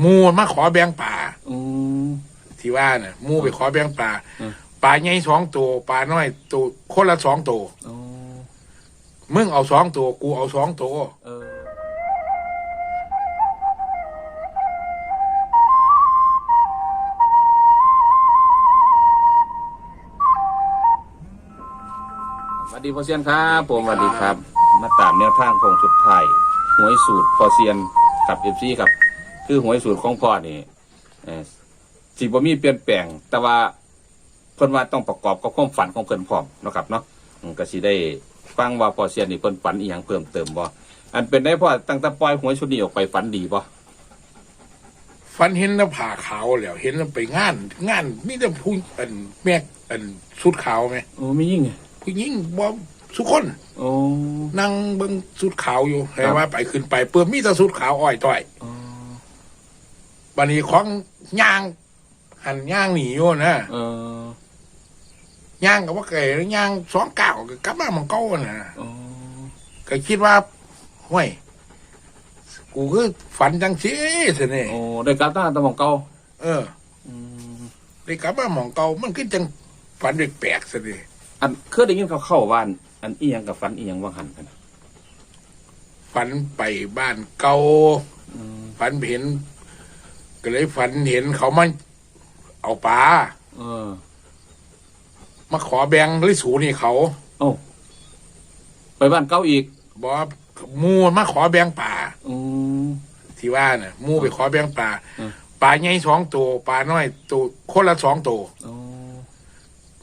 หมูมาขอแบ่งป่าอืม ที่ว่าน่ะหมูไปขอแบ่งป่าอืม ป่าใหญ่สองตัวป่าน้อยตัวคนละสองตัวอ๋อมึงเอาสองตัวกูเอาสองตัวเออสวัสดีพ่อเซียนครับผมสวัสดีครับ มาตามแนวทางของสุดท้ายหวยสูตรพ่อเซียนกับเอฟซีครับ คือหวยสูตรของพ่อนี่เอ่อสิบ่มีเปลี่ยนแปลง แต่ว่าเพิ่นว่าต้องประกอบกับความฝันของเพิ่นพร้อมเนาะครับเนาะอืมก็สิได้ฟังว่าพ่อเซียนนี่เพิ่นฝันอีหยังเพิ่มเติมบ่อันเป็นได้พ่อตั้งแต่ปล่อยหวยชุดนี้ออกไปฝันดีบ่ฟันเห็นแล้วผ่าขาวแล้วเห็นแล้วไปงาน งานมีแต่ผู้อันแม่อันสุดขาวไหมโอ้ไม่ยิ่งไงผู้หญิงบ่สุคนโอ้ นั่งเบิ่งสุดขาวอยู่ครัให้บว่าไปขึ้นไปเปิดมีแต่สุดขาวอ้อยต้อยอ๋อ บันนี้ของย่างหันย่างหนีอยู่นะเออย่าง กับว่าไก่ย่างสองเก้าวก็กลับมามันเก้านะอ๋อก็คิดว่าห้วยกูคือฝันจังสิสินี่โอ้ได้กลับตาตะหมองเก่าเอออืมได้กลับมาหมองเก่ามันคือจังฝันแปลกๆสินี่อันเคยได้ยินเขาเข้าบ้าน อันอีหยังกับฝันอีหยังว่างหันกันนะฝันไปบ้านเก่าอืมฝันเห็น ก็เลยฝันเห็นเขามันเอาปลาเออมาขอแบ่งหรือสูนี่เขาโอ้ไปบ้านเก่าอีกบอกว่าหมูมาขอแบ่งปลาอืม ที่ว่าน่ะหมูไปขอแบ่งปลาอืมปลาใหญ่สองตัวปลาน้อยตัวคนละสองตัวโอ้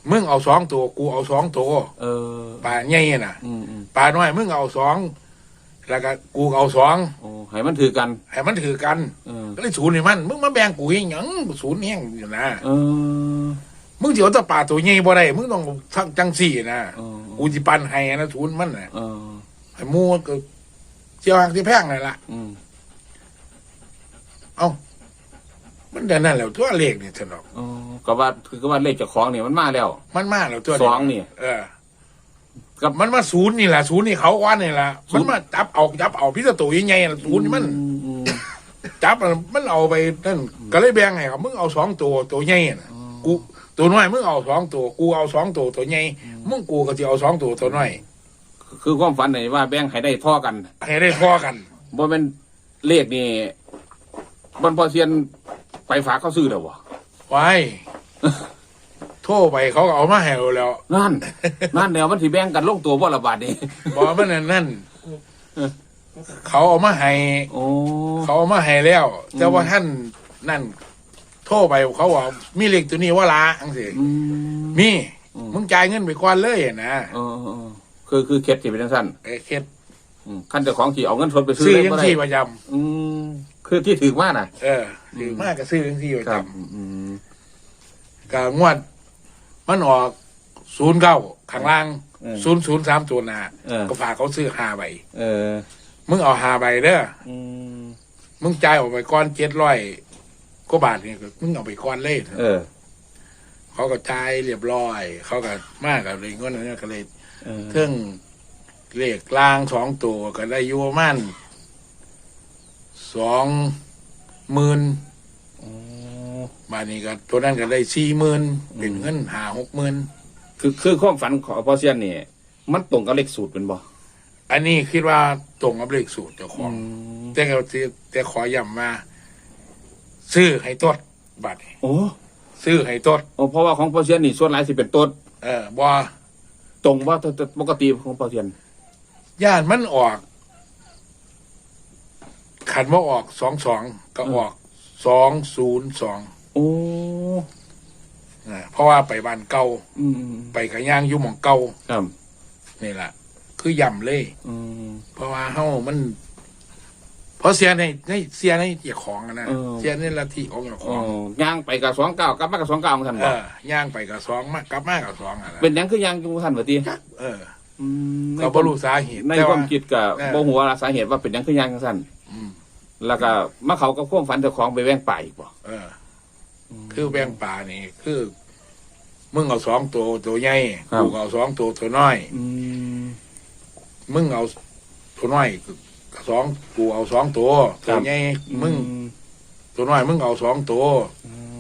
มึงเอาสองตัวกูเอาสองตัวเออปลาใหญ่น่ะอืมอืมปลาน้อยมึงเอาสอง แล้วก็กูเอาสองโอ้ให้มันถือกันให้มันถือกันเออก็เลยศูนย์ให้มันมึงมาแบ่งกูให้หยังศูนย์แห้งอยู่นะเออมึงเดี๋ยวแตะปลาตัวใหญ่บ่ได้มึงต้องทั้งจังสี่นะเออกูจิปันให้นะศูนย์มันน่ะเออไอ้หมูก็เจียวหางที่แพงนั่นล่ะ อืมเอ้า มันเดินนั่นแหล้วตัวเลขนี่สนอก เออก็ว่าคือก็ว่าเลขเจากของเนี่ยมันมาแล้ว มันมาแล้วตัวสองนี่ เออ กับมันมาศูนย์นี่แหละศูนย์นี่เขาว่านี่แหละศูมันนย์มาจับเอาจับเอาพี่ตะตัวใหญ่ๆน่ะศูนย์นี่มันอือืมจับมันมันเอาไปนั่นก็เลยแบ่งให้เขามึงเอาสองตัวตัวใหญ่น่ะกูตัวน้อยมึงเอาสองตัวกูเอาสองตัวตัวใหญ่มึงกูก็จะเอาสองตัวตัวน้อยคือความฝันไหนว่าแบ่งให้ได้เท่อกันให้ได้พอกันบ่เป็นเลขนี่บนพอเซียนไปฝากเขาซื้อแล้ววะไว้ โทรไปเขาก็เอามาให้เราแล้วนั่น นั่นเดี๋ยวมันสิแบ่งกันลงตัวบ่ละบาทนี่บอกว่ามันนั่นนั่นเขาเอามาให้โอ้เขาเอามาให้แล้ว แต่อืมว่าท่านนั่น โทรไปเขาว่ามีเลขตัวนี้ว่าละอังสิอืมมีอืมมึงจ่ายเงินไปก่อนเลยนะเออเออคือคือเคสที่เป็นจังซั่นไอ้เข็ดอืมขั้นเจ้าของที่เอาเงินสดไปซื้อซื้อเลยยังบ่ได้ที่ประจอืมคือที่ถือมาน่ะำเออถือมากก็ซื้อยังที่ประคจรับอืมำกงวด มันออกศูนย์เก้าข้างล่างเออศูนย์ศูนย์สามตัวหนาเออ ก็ฝากเขาซื้อห้าใบเออ มึงเอาห้าใบเด้ออืม มึงจ่ายออกไปก้อนเจ็ดร้อยก็บาทนี่ก็มึงเอาไปก้อนเลยเออ เขาก็จ่ายเรียบร้อย เขาก็มากกับเลยเงินนั้นก็เลย เออ เครื่องเลขกลางสองตัวก็ได้อยูประมันสองหมื่นอ๋อ บาทนี้ก็ตัวนั้นก็ได้สี่หมื่นเป็นเงินหาหกหมื่นคือคือความฝันของพอเซียนนี่มันตรงกับเลขสูตรเป็นบ่อันนี้คิดว่าตรงกับเลขสูตรเจ้าของมแต่ก็แต่ขอย้ำมา ซื้อให้ตดบาทนี้โอ้ซื้อให้ตดโอ้เพราะว่าของพอเซียนนี่ส่วนหลายสิเป็นต้นเออบ่ตรงว่าปกติของพอเซียนย่านมันออกขันว่าออกสองสองก็ออกสองศูนย์สอง โอ้เพราะว่าไปบ้านเก่าอืมอืมไปกระย่างอยุ่หมองเก่าครับนี่แหละคือย่ำเลย อืม เพราะว่าเฮามัน เพราะเสียในในเสียในเจ้าของอะนะเออ เสียในละที่ของเจ้าขอ๋อองย่างไปกับสองเก้ากลับมากับสองเก้าของท่านเอบ่อย่าง ไปกับสองมากกลับมากับสองอะนะเป็นหยังคือย่างของท่านบ่ติเอออืมก็บ่รู้สาเหตุในแต่ความคิดก็เออ บ่ฮู้ว่าสาเหตุว่าเป็นหยังคือย่างของท่านอืมแล้วก็มาเขากับความฝันเจ้าของไปแว่งป่าอีกบ่เออ คือแบงป่านี่ คือมึงเอาสองตัวตัวใหญ่กูเอาสองตัวตัวน้อย อืม มึงเอาตัวน้อยก็สองกูเอาสองตัวตัวใหญ่มึงอืตัวน้อย มึงเอาสองตัว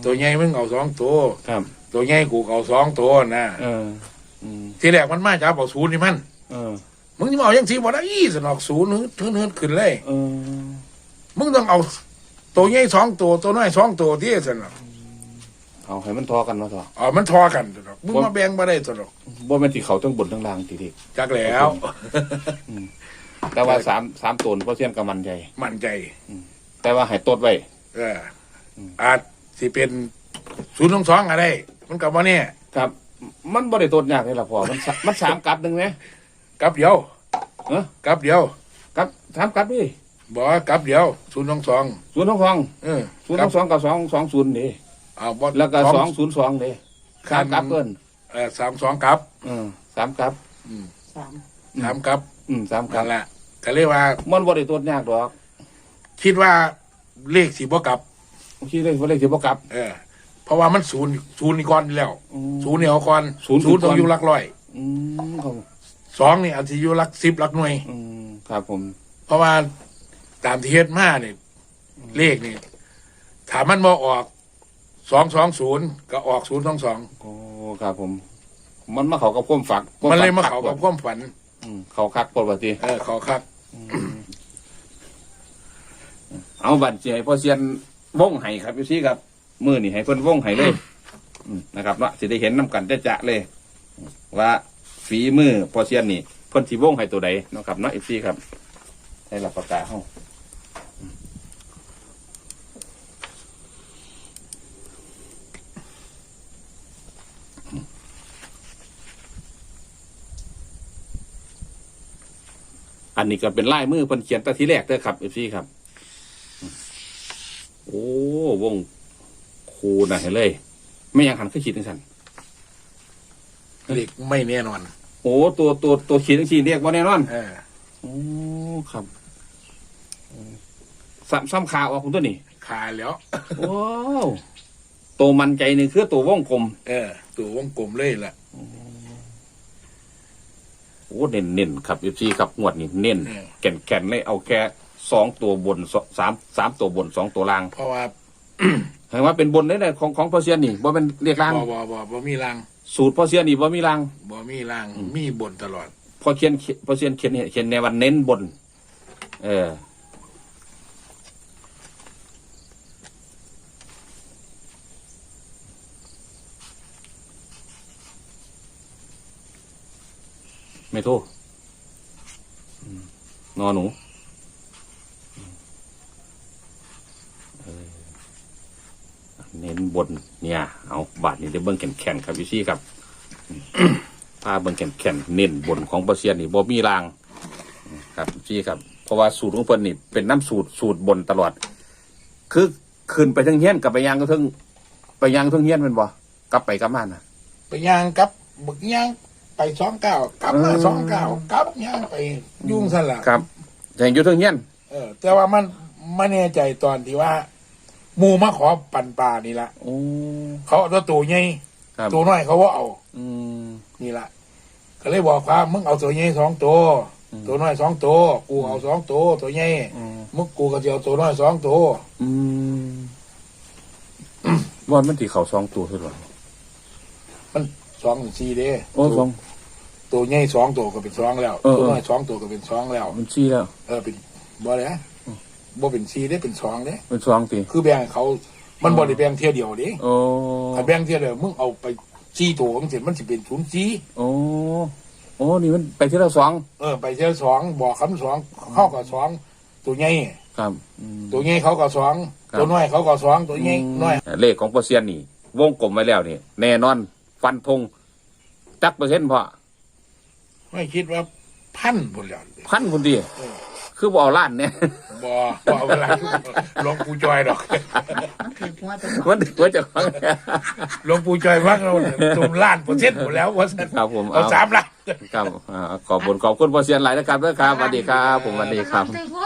ตัวใหญ่มึงเอาสองตัวครับ ตัวใหญ่กูเอาสองตัวนะเอออืมทีแรกมันมาจับเอาศูนย์นี่มันเออมึงจะมาเอายังสีบ่ได้อีสนอกศูนย์นึกนึกขึ้นเลย เออมึงต้องเอาตัวใหญ่สองตัวตัวน้อยสองตัวที่สนอก เอาให้มันทอกันมาเถอะอ๋อมันทอกันสนอกมึงมาแบ่งมาได้สนอกบ่แม่นที่เขาทั้งบนทั้งล่างทีเดียวจักแล้ว แต่ว่าสามสามตนเพราะเสียนกับมันใจ มั่นใจ แต่ว่าให้ตดไว้เออออาจสิเป็นศูนย์สองสองอะไรมันกับว่าเนี่ยครับ มันบ่ได้ตดยากเลยล่ะพ่อมันสะมันสามกลับหนึงไหมกลับเดียวเออกลับเดียวกลับสามกลับดิบอกว่ากลับเดียวศูนย์สองสองศูนย์สองสองเออศูนย์สองสองกับสองสองศูนย์ดิเอาบ่แล้วก็สองศูนย์สองดิสามกลับเพิ่นเออสามสองกลับเออสามกลับสามสามกลับอืมสามกลันั่บนแหละก็เรียกว่า มันบ่ได้ตดยากดอกคิดว่าเลขสีบ่กลับ คิดเลยว่าเลขสิบ่กลับ เออ เพราะว่ามันศูนย์ศูนย์นี่ก่อนอยู่แล้วอืมศูนย์นี่เอาก่อนศูนย์ศูนย์ต้องก่อนอยู่หลักร้อยอืมครับสองนี่อาจจะอยู่หลักสิบหลักหน่วย อืมครับผม เพราะว่าตามที่เฮ็ดมาเนี่ยเลขนี่ถามมันบ่ออก สองสองศูนย์ก็ออกศูนย์สองสองโอ้ครับผม มันมาเข้ากับความฝักควมันเลยฝัมาเข้ากับความฝัน อืมเข้าคักปกติเออเขาคักเอาบัตรสิให้พ่อเซียนวงไห้ครับพี่ซี่ครับ มือนี่ให้เพิ่นวงไห้เลยอืมนะครับเนาะสิได้เห็นน้กันจะจะๆเลย ว่าฝีมือพ่อเซียนนี่เพิ่นสิวงไห้ตัวใดเนาะครับเนาะเอฟซีครับให้รับประกาศเฮา นนี้ก็เป็นลายมือเพิ่นเขียนแต่ทีแรกเด้อครับเอฟซีครับ โอ้วงคูน่ะเห็นเลย ไม่ยังหันขึ้นขีดทั้งสันเลขไม่แน่นอน โอ้ตัวตัวตัวขีดทั้งขีดเรียกว่าแน่นอนเออโอ้ครับซ้ำซ้ำขาออกคุณตัวนี้ขาแล้วว้าวตัวมันใจหนึ่งคือตัววงกลม เออ ตัววงกลมเลยแหละโอ้ เน้นเน้นๆครับเอฟซีครับงวดนี้เน้นเออ แก่นแก่นเลยเอาแค่สองตัวบนสสามสามตัวบนสองตัวล่างเพราะว่าเห็นว่าเป็นบนได้เลยของของพอเซียนนี่ว่าเป็นเรียกล่างบ่บ่บ่บ่มีรางสูตรพอเซียนนี่ว่ามีล่างบ่มีรางมีบนตลอด พอเขียนพอเขียนเขียนเขียนในวันเน้นบน เออ ไม่โทษนอนหนูเน้นบนเนี่ย เอาบาทนี่ได้เบิ้งแข็งแข็งครับพี่ซี่ครับพาเบิ่งแข็งๆเน้นบนของปรเซียนนี่บ่มีราง ครับพี่ครับ เพราะว่าสูตรของเพิ่นนี่เป็นน้ำสูตรสูตรบนตลอด คือขึ้นไปทั้งเฮียนกับไปยางก็ทั้งไปยางทั้งเฮียนแมันบ่กลับไปกลับมาน่ะไปยางกับบึกยาง ไปสองเก้ากลับมาอืมสองเก้ากลับย่างไปยุ่งสั่นล่ะครับแต่อยู่ทั้งเฮียนเออ แต่ว่ามันไม่แน่ใจตอนที่ว่าหมูมาขอปันปลานี่ละโอ้ เขาเอาตัวใหญ่ครับ ตัวน้อยเขาว่าเอา อืม นี่ละก็เลยบอกว่ามึงเอาตัวใหญ่สองตัวอืม ตัวน้อยสองตัวกูเอาสองตัวตัวใหญ่อืมมึงกูก็จะเอาตัวน้อยสองตัวอืมวันมันที่เขาสองตัวเท่าไหร่ สองสี่เด้โอ้สอง ตัวใหญ่สองตัวก็เป็นสองแล้วเออ ตัวน้อยสองตัวก็เป็นสองแล้ว มันชี้แล้ว เออเป็นบ่เลยนะบ่เป็นสี่เด้เป็นสองเด้เป็นสองตีคือแบ่งให้เขา มันบ่ได้แบ่งเที่ยวเดียวเด้โอ้ถ้าแบ่งเที่ยวเดียวมึงเอาไปสี่ตัวมันสิมันสิเป็นศูนย์สี่โอ้โอ้นี่มันไปที่เราสองเออไปเที่ยวสองบอกคำสองเข้ากับสองตัวใหญ่ครับอืม ตัวใหญ่เขาก็สองครับ ตัวน้อยเขาก็สองตัวใหญ่น้อย เลขของเปอร์เซียนนี่ วงกลมไว้แล้วนี่แน่นอน ฟันธงจักเปอร์เซ็นต์พอไม่คิดว่าพันพุ่นแล้วพันคนดีเออคือบ่เอาล้านเนี่ยบ่บ่เอาเวลาหลวงปู่จอยดอกถือหัวตัวมันถือว่าจะฟังหลวงปู่จอยว่าเราตุ่มล้านเปอร์เซ็นต์หมดแล้วว่าซั่นครับผมเอาเอาสามล้านครับอ่าขอบคุณขอบคุณเปอร์เซียนหลายนะครับด้วยครับสวัสดีครับ ผมสวัสดีครับถือหัว